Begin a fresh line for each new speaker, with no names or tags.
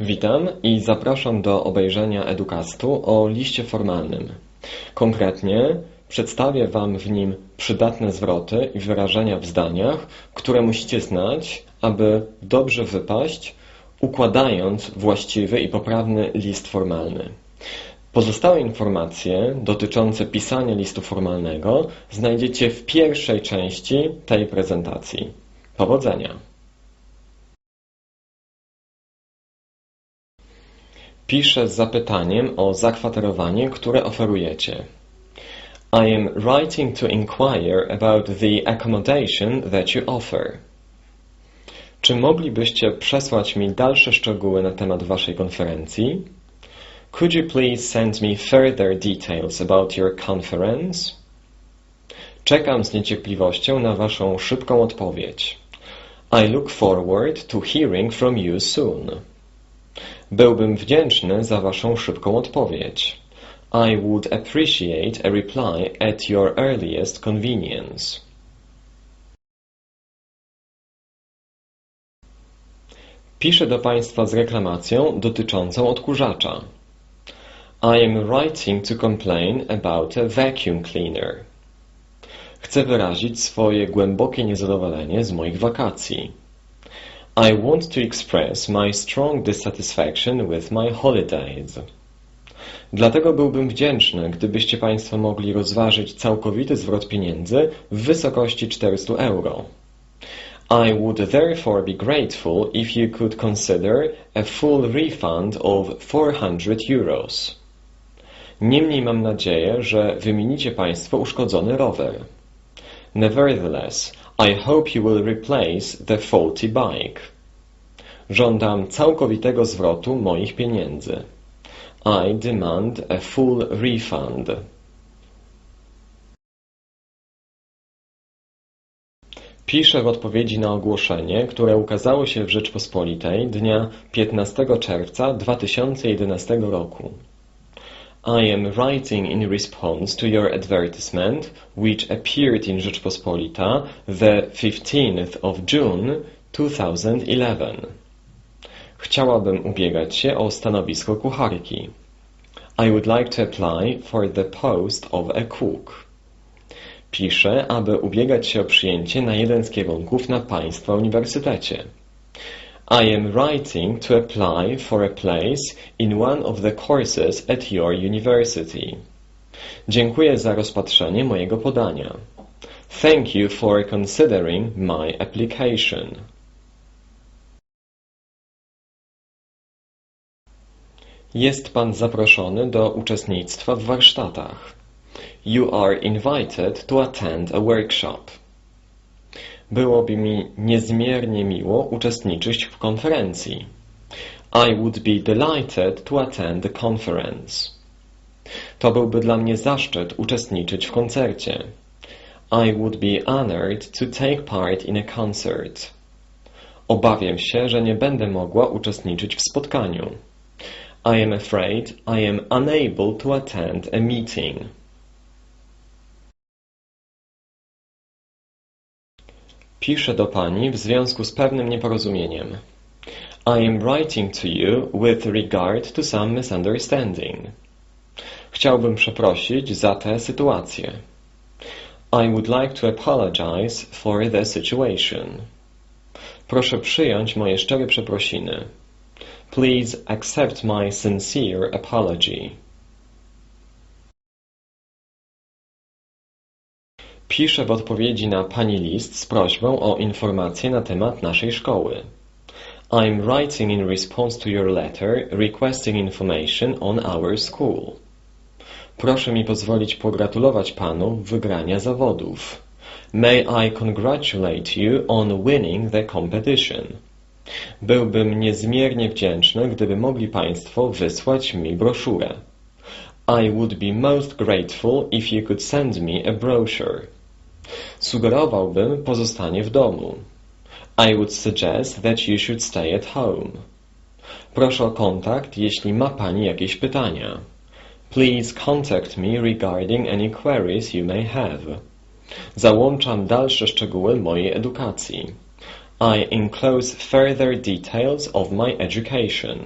Witam i zapraszam do obejrzenia edukastu o liście formalnym. Konkretnie przedstawię Wam w nim przydatne zwroty i wyrażenia w zdaniach, które musicie znać, aby dobrze wypaść, układając właściwy i poprawny list formalny. Pozostałe informacje dotyczące pisania listu formalnego znajdziecie w pierwszej części tej prezentacji. Powodzenia! Piszę z zapytaniem o zakwaterowanie, które oferujecie. I am writing to inquire about the accommodation that you offer. Czy moglibyście przesłać mi dalsze szczegóły na temat waszej konferencji? Could you please send me further details about your conference? Czekam z niecierpliwością na waszą szybką odpowiedź. I look forward to hearing from you soon. Byłbym wdzięczny za Waszą szybką odpowiedź. I would appreciate a reply at your earliest convenience. Piszę do Państwa z reklamacją dotyczącą odkurzacza. I am writing to complain about a vacuum cleaner. Chcę wyrazić swoje głębokie niezadowolenie z moich wakacji. I want to express my strong dissatisfaction with my holidays. Dlatego byłbym wdzięczny, gdybyście Państwo mogli rozważyć całkowity zwrot pieniędzy w wysokości 400 euro. I would therefore be grateful if you could consider a full refund of 400 euros. Niemniej mam nadzieję, że wymienicie Państwo uszkodzony rower. Nevertheless, I hope you will replace the faulty bike. Żądam całkowitego zwrotu moich pieniędzy. I demand a full refund. Piszę w odpowiedzi na ogłoszenie, które ukazało się w Rzeczpospolitej dnia 15 czerwca 2011 roku. I am writing in response to your advertisement, which appeared in Rzeczpospolita the 15th of June 2011. Chciałabym ubiegać się o stanowisko kucharki. I would like to apply for the post of a cook. Piszę, aby ubiegać się o przyjęcie na jeden z kierunków na Państwa Uniwersytecie. I am writing to apply for a place in one of the courses at your university. Dziękuję za rozpatrzenie mojego podania. Thank you for considering my application. Jest Pan zaproszony do uczestnictwa w warsztatach. You are invited to attend a workshop. Byłoby mi niezmiernie miło uczestniczyć w konferencji. I would be delighted to attend the conference. To byłby dla mnie zaszczyt uczestniczyć w koncercie. I would be honored to take part in a concert. Obawiam się, że nie będę mogła uczestniczyć w spotkaniu. I am afraid I am unable to attend a meeting. Piszę do Pani w związku z pewnym nieporozumieniem. I am writing to you with regard to some misunderstanding. Chciałbym przeprosić za tę sytuację. I would like to apologize for the situation. Proszę przyjąć moje szczere przeprosiny. Please accept my sincere apology. Piszę w odpowiedzi na Pani list z prośbą o informacje na temat naszej szkoły. I'm writing in response to your letter requesting information on our school. Proszę mi pozwolić pogratulować Panu wygrania zawodów. May I congratulate you on winning the competition. Byłbym niezmiernie wdzięczny, gdyby mogli Państwo wysłać mi broszurę. I would be most grateful if you could send me a brochure. Sugerowałbym pozostanie w domu. I would suggest that you should stay at home. Proszę o kontakt, jeśli ma Pani jakieś pytania. Please contact me regarding any queries you may have. Załączam dalsze szczegóły mojej edukacji. I enclose further details of my education.